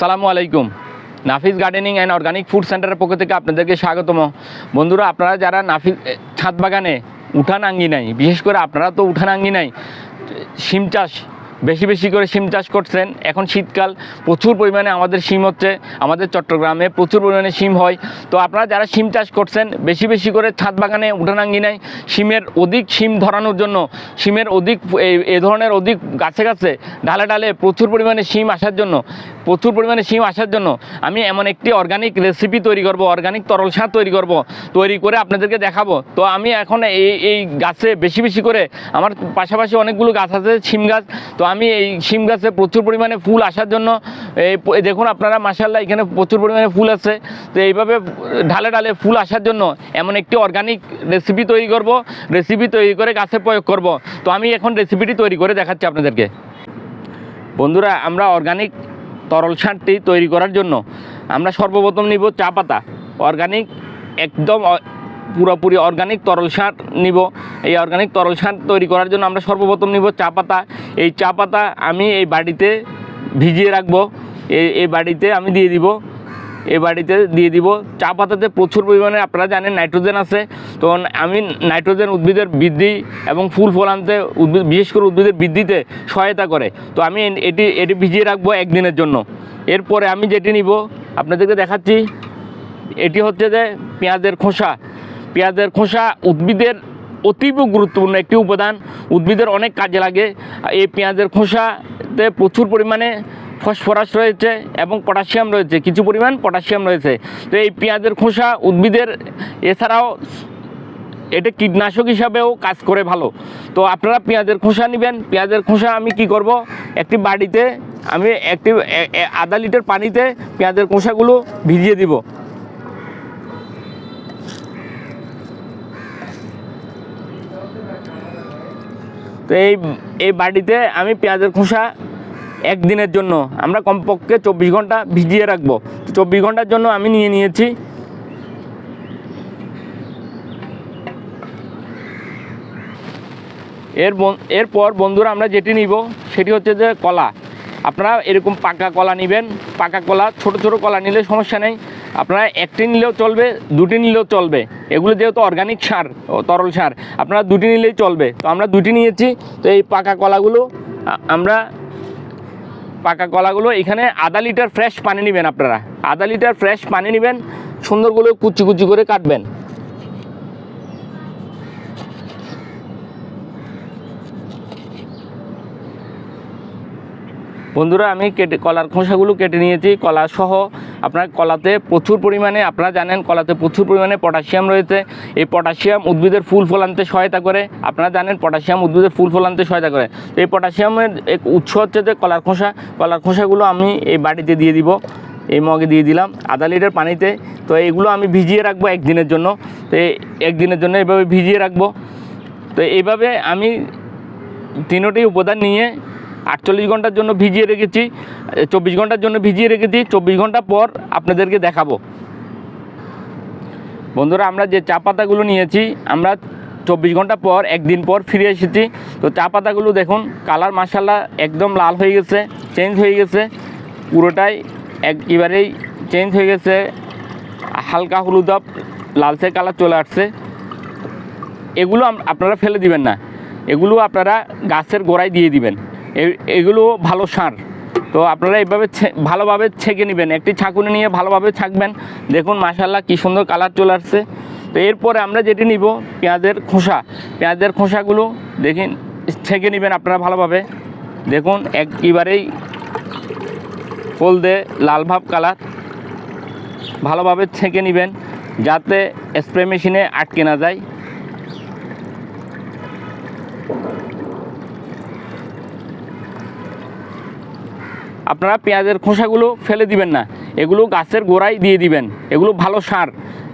আসসালামু আলাইকুম। Nafis gardening and organic food সেন্টারের পক্ষ থেকে আপনাদেরকে স্বাগতম। বন্ধুরা, আপনারা যারা নাফিস ছাদ বাগানে উঠান আঙ্গি নাই, বিশেষ করে আপনারা তো উঠান আঙ্গি নাই সিম চাষ বেশি বেশি করে শিম চাষ করছেন। এখন শীতকাল, প্রচুর পরিমাণে আমাদের শিম হচ্ছে, আমাদের চট্টগ্রামে প্রচুর পরিমাণে শিম হয়। তো আপনারা যারা শিম চাষ করছেন, বেশি বেশি করে ছাদ বাগানে উঠানাঙ্গিনায় শিমের অধিক শিম ধরানোর জন্য, শিমের অধিক এই ধরনের অধিক গাছে গাছে ডালে ডালে প্রচুর পরিমাণে শিম আসার জন্য, প্রচুর পরিমাণে শিম আসার জন্য আমি এমন একটি অর্গানিক রেসিপি তৈরি করব অর্গানিক তরল সার তৈরি করব, তৈরি করে আপনাদেরকে দেখাবো। তো আমি এখন এই এই গাছে বেশি বেশি করে, আমার পাশাপাশি অনেকগুলো গাছ আছে, শিম গাছ। তো আমি এই শিম গাছে প্রচুর পরিমাণে ফুল আসার জন্য এই দেখুন আপনারা মাসাল্লাহ এখানে প্রচুর পরিমাণে ফুল আছে। তো এইভাবে ঢালে ঢালে ফুল আসার জন্য এমন একটি অর্গানিক রেসিপি তৈরি করব রেসিপি তৈরি করে গাছে প্রয়োগ করব। তো আমি এখন রেসিপিটি তৈরি করে দেখাচ্ছি আপনাদেরকে। বন্ধুরা, আমরা অর্গানিক তরল সারটি তৈরি করার জন্য আমরা সর্বপ্রথম নিব চা পাতা। অর্গানিক একদম পুরোপুরি অর্গানিক তরল সার নিব। এই অর্গানিক তরল সার তৈরি করার জন্য আমরা সর্বপ্রথম নিব চা পাতা। এই চা পাতা আমি এই বাড়িতে ভিজিয়ে রাখব। এই এই বাড়িতে আমি দিয়ে দিব। এই বাড়িতে দিয়ে দিব। চা পাতাতে প্রচুর পরিমাণে আপনারা জানেন নাইট্রোজেন আছে। তো আমি নাইট্রোজেন উদ্ভিদের বৃদ্ধি এবং ফুল ফল আনতে উদ্ভিদ, বিশেষ করে উদ্ভিদের বৃদ্ধিতে সহায়তা করে। তো আমি এটি এটি ভিজিয়ে রাখব একদিনের জন্য। এরপরে আমি যেটি নিব, আপনাদেরকে দেখাচ্ছি। এটি হচ্ছে যে পেঁয়াজের খোসা। পেঁয়াজের খোসা উদ্ভিদের অতীব গুরুত্বপূর্ণ একটি উপাদান। উদ্ভিদের অনেক কাজে লাগে। এই পেঁয়াজের খোসাতে প্রচুর পরিমাণে ফসফরাস রয়েছে এবং পটাশিয়াম রয়েছে। কিছু পরিমাণ পটাশিয়াম রয়েছে। তো এই পেঁয়াজের খোসা উদ্ভিদের এছাড়াও এটা কীটনাশক হিসাবেও কাজ করে ভালো। তো আপনারা পেঁয়াজের খোসা নেবেন। পেঁয়াজের খোসা আমি কি করব? একটি বাড়িতে আমি একটি আধা লিটার পানিতে পেঁয়াজের খোসাগুলো ভিজিয়ে দিব। তো এই এই বাড়িতে আমি পেঁয়াজের খোসা একদিনের জন্য, আমরা কমপক্ষে চব্বিশ ঘণ্টা ভিজিয়ে রাখব। চব্বিশ ঘণ্টার জন্য আমি নিয়ে নিয়েছি। এর এরপর বন্ধুরা আমরা যেটি নিব, সেটি হচ্ছে যে কলা। আপনারা এরকম পাকা কলা নেবেন, পাকা কলা, ছোট ছোট কলা নিলে সমস্যা নেই। আপনারা একটি নিলেও চলবে, দুটি নিলেও চলবে। এগুলো যেহেতু অর্গানিক সার তরল সার, আপনারা দুটি নিলেই চলবে। তো আমরা দুটি নিয়েছি, তো এই পাকা কলাগুলো আমরা পাকা কলাগুলো এখানে আধা লিটার ফ্রেশ পানি নেবেন আপনারা। আধা লিটার ফ্রেশ পানি নেবেন, সুন্দরগুলো কুচি কুচি করে কাটবেন। বন্ধুরা, আমি কেটে, কলার খোসাগুলো কেটে নিয়েছি কলা সহ আপনার কলাতে প্রচুর পরিমাণে, আপনারা জানেন কলাতে প্রচুর পরিমাণে পটাশিয়াম রয়েছে। এই পটাশিয়াম উদ্ভিদের ফুল ফল আনতে সহায়তা করে। আপনারা জানেন পটাশিয়াম উদ্ভিদের ফুল ফল আনতে সহায়তা করে। এই পটাশিয়ামের এক উৎস হচ্ছে যে কলার খোসা। কলার খোসাগুলো আমি এই বাড়িতে দিয়ে দিব, এই মগে দিয়ে দিলাম আধা লিটার পানিতে। তো এইগুলো আমি ভিজিয়ে রাখব একদিনের জন্য। তো একদিনের জন্য এভাবে ভিজিয়ে রাখব। তো এইভাবে আমি তিনোটি উপাদান নিয়ে আটচল্লিশ ঘণ্টার জন্য ভিজিয়ে রেখেছি, চব্বিশ ঘণ্টার জন্য ভিজিয়ে রেখেছি, চব্বিশ ঘণ্টা পর আপনাদেরকে দেখাবো। বন্ধুরা, আমরা যে চা পাতাগুলো নিয়েছি, আমরা চব্বিশ ঘণ্টা পর, একদিন পর ফিরে এসেছি। তো চা পাতাগুলো দেখুন, কালার মাসাল্লাহ একদম লাল হয়ে গেছে চেঞ্জ হয়ে গেছে। পুরোটাই একেবারেই চেঞ্জ হয়ে গেছে। হালকা হলুদাব লালচে কালার চলে আসছে। এগুলো আপনারা ফেলে দিবেন না। এগুলো আপনারা গাছের গোড়ায় দিয়ে দিবেন। এগুলো ভালো সার। তো আপনারা এইভাবে ভালোভাবে ছেঁকে নেবেন। একটি ছাঁকুনি নিয়ে ভালোভাবে ছাঁকবেন। দেখুন মাশাল্লাহ কী সুন্দর কালার চলে আসছে। তো এরপরে আমরা যেটি নিব, পেঁয়াজের খোসা। পেঁয়াজের খোসাগুলো দেখুন, ছেঁকে নেবেন আপনারা ভালোভাবে। দেখুন একেবারেই হলদে লাল ভাব কালার। ভালোভাবে ছেঁকে নেবেন, যাতে স্প্রে মেশিনে আটকে না যায়। আপনারা পেঁয়াজের খোসাগুলো ফেলে দিবেন না। এগুলো গাছের গোড়ায় দিয়ে দিবেন। এগুলো ভালো সার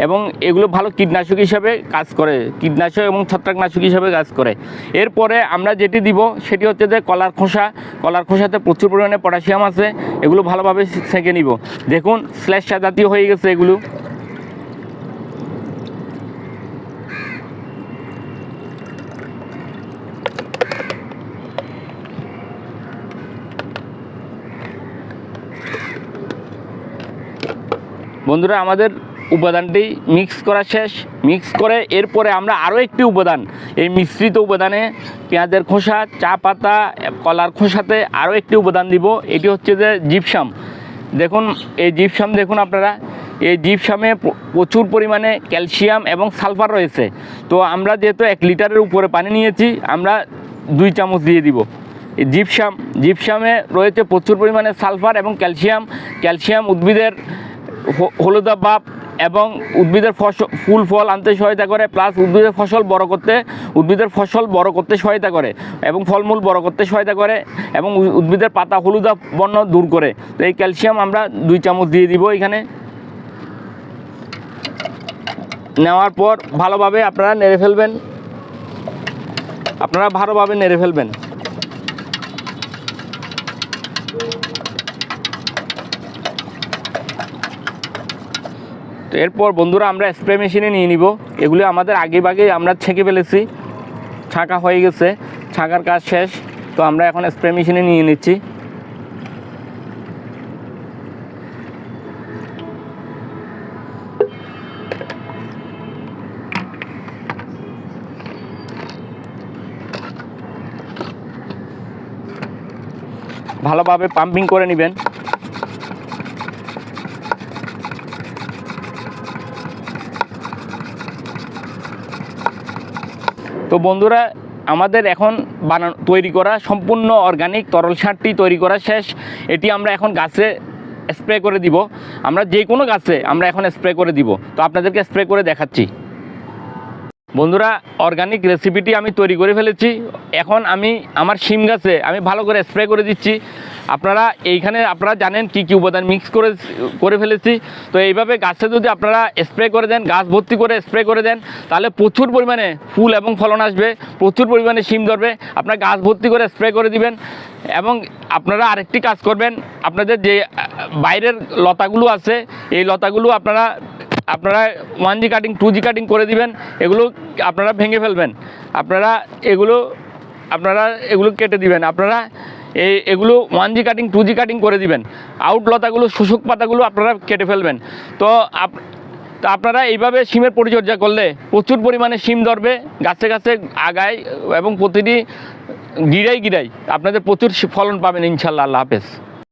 এবং এগুলো ভালো কীটনাশক হিসাবে কাজ করে। কীটনাশক এবং ছত্রাকনাশক হিসাবে কাজ করে। এরপরে আমরা যেটি দিব সেটি হচ্ছে যে কলার খোসা। কলার খোসাতে প্রচুর পরিমাণে পটাশিয়াম আছে। এগুলো ভালোভাবে সেঁকে নিব। দেখুন শ্লেষা জাতীয় হয়ে গেছে এগুলো। বন্ধুরা, আমাদের উপাদানটি মিক্স করা শেষ। মিক্স করে এরপরে আমরা আরও একটি উপাদান, এই মিশ্রিত উপাদানে পেঁয়াজের খোসা, চা পাতা, কলার খোসাতে আরও একটি উপাদান দিব। এটি হচ্ছে যে জিপসাম দেখুন, এই জিপসাম দেখুন আপনারা, এই জিপসামে প্রচুর পরিমাণে ক্যালসিয়াম এবং সালফার রয়েছে। তো আমরা যেহেতু এক লিটারের উপরে পানি নিয়েছি, আমরা দুই চামচ দিয়ে দিব। জিপসাম জিপসামে রয়েছে প্রচুর পরিমাণে সালফার এবং ক্যালসিয়াম। ক্যালসিয়াম উদ্ভিদের হলুদা বাপ এবং উদ্ভিদের ফসল ফুল ফল আনতে সহায়তা করে প্লাস উদ্ভিদের ফসল বড় করতে, উদ্ভিদের ফসল বড় করতে সহায়তা করে এবং ফলমূল বড় করতে সহায়তা করে এবং উদ্ভিদের পাতা হলুদা বর্ণ দূর করে। তো এই ক্যালসিয়াম আমরা দুই চামচ দিয়ে দিব এখানে। নেওয়ার পর ভালোভাবে আপনারা নেড়ে ফেলবেন। আপনারা ভালোভাবে নেড়ে ফেলবেন। তো এরপর বন্ধুরা আমরা স্প্রে মেশিনে নিয়ে নিব। এগুলি আমাদের আগে ভাগে আমরা ছেঁকে ফেলেছি। ছাঁকা হয়ে গেছে। ছাঁকার কাজ শেষ। তো আমরা এখন স্প্রে মেশিনে নিয়ে নিচ্ছি। ভালোভাবে পাম্পিং করে নেবেন। তো বন্ধুরা, আমাদের এখন বানানো, তৈরি করা সম্পূর্ণ অর্গানিক তরল সারটি তৈরি করা শেষ। এটি আমরা এখন গাছে স্প্রে করে দিব। আমরা যে কোনো গাছে আমরা এখন স্প্রে করে দিব। তো আপনাদেরকে স্প্রে করে দেখাচ্ছি। বন্ধুরা অর্গানিক রেসিপিটি আমি তৈরি করে ফেলেছি। এখন আমি আমার শিম গাছে আমি ভালো করে স্প্রে করে দিচ্ছি। আপনারা এইখানে আপনারা জানেন কি কি উপাদান মিক্স করে করে ফেলেছি। তো এইভাবে গাছে যদি আপনারা স্প্রে করে দেন, গাছ ভর্তি করে স্প্রে করে দেন, তাহলে প্রচুর পরিমাণে ফুল এবং ফলন আসবে, প্রচুর পরিমাণে শিম ধরবে, আপনারা গাছ ভর্তি করে স্প্রে করে দিবেন এবং আপনারা আরেকটি কাজ করবেন, আপনাদের যে বাইরের লতাগুলো আছে, এই লতাগুলো আপনারা আপনারা one G cutting two G cutting করে দিবেন, এগুলো আপনারা ভেঙে ফেলবেন। আপনারা এগুলো আপনারা এগুলো কেটে দিবেন। আপনারা এই এগুলো one G cutting two G cutting করে দিবেন। আউট লতাগুলো শুশুক পাতাগুলো আপনারা কেটে ফেলবেন। তো আপ, তো আপনারা এইভাবে সিমের পরিচর্যা করলে প্রচুর পরিমাণে সিম ধরবে, গাছে গাছে আগায় এবং প্রতিটি গিরাই গিরাই আপনাদের প্রচুর ফলন পাবেন, ইনশাল্লাহ, আল্লাহ হাফেজ।